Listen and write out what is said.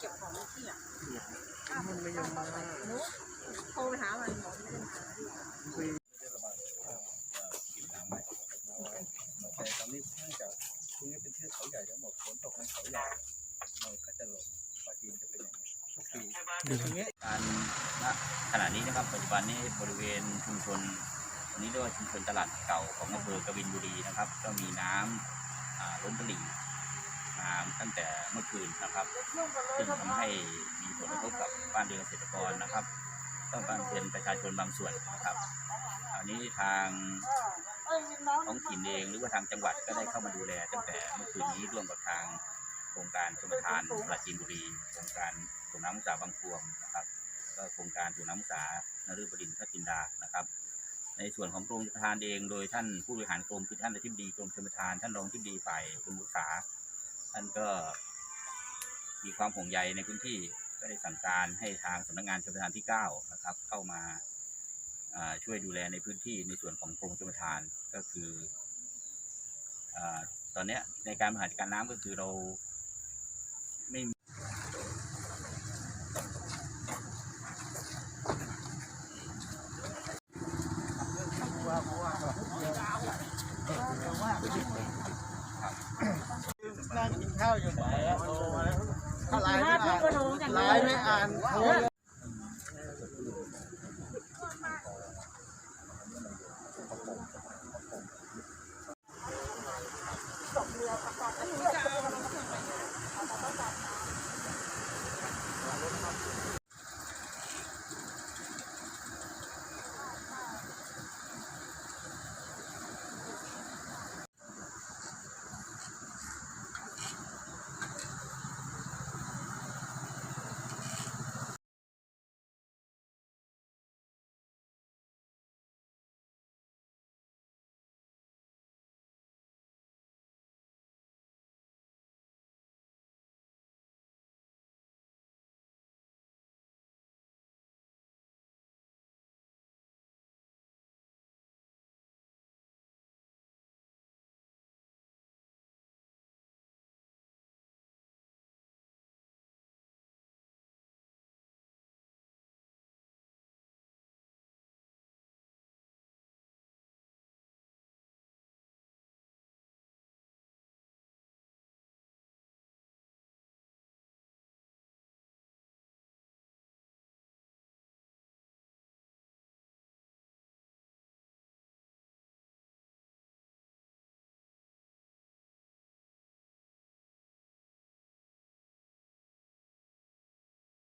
เก็บของที่อะมันไม่ยอมมาโทรไปหามันบอกไม่ได้มาคุยกินน้ำไหมแต่ตอนนี้เนื่องจากตรงนี้เป็นเทือกเขาใหญ่ทั้งหมดฝนตกในเขาใหญ่มันก็จะลงปลาจีนจะเป็นอย่างนี้ทุกปีตรงนี้การณขณะนี้นะครับปัจจุบันนี้บริเวณชุมชนตรงนี้เรียกว่าชุมชนตลาดเก่าของอำเภอกบินบุรีนะครับ ก็มีน้ำอ่าล้นตลิ่ง มาตั้งแต่เมื่อคืนนะครับซึ่งทำให้มีผลกระทบกับบ้านเรือนเกษตรกรนะครับ ต้องการเตือนประชาชนบางส่วนนะครับอันนี้ทางท้องถิ่นเองหรือว่าทางจังหวัดก็ได้เข้ามาดูแล ตั้งแต่เมื่อคืนนี้ร่วมกับทางโครงการชมทานปราจีนบุรีโครงการส่งน้ำมุสาบางพวงนะครับก็โครงการส่งน้ำมุสานฤบดินทัจินดานะครับ ในส่วนของกรมชลประทานเอง โดยท่านผู้บริหารกรมคือท่านอธิบดีกรมชลประทานท่านรองอธิบดีฝ่ายกรมอุตสา ท่านก็มีความห่วงใยในพื้นที่ก็ได้สั่งการให้ทางสำนักงานชลประทานที่ 9 นะครับ เข้ามาช่วยดูแลในพื้นที่ในส่วนของกรมชลประทานก็คืออตอนนี้ในการบริหารจัดการน้ำก็คือเราไม่มีนั่งกินข้า แล้วอยู่ไหนถ้าไลน์ไม่อ่านลน์ไม่อ่านโทตกเรือประกอบแล้วหนูจะเอา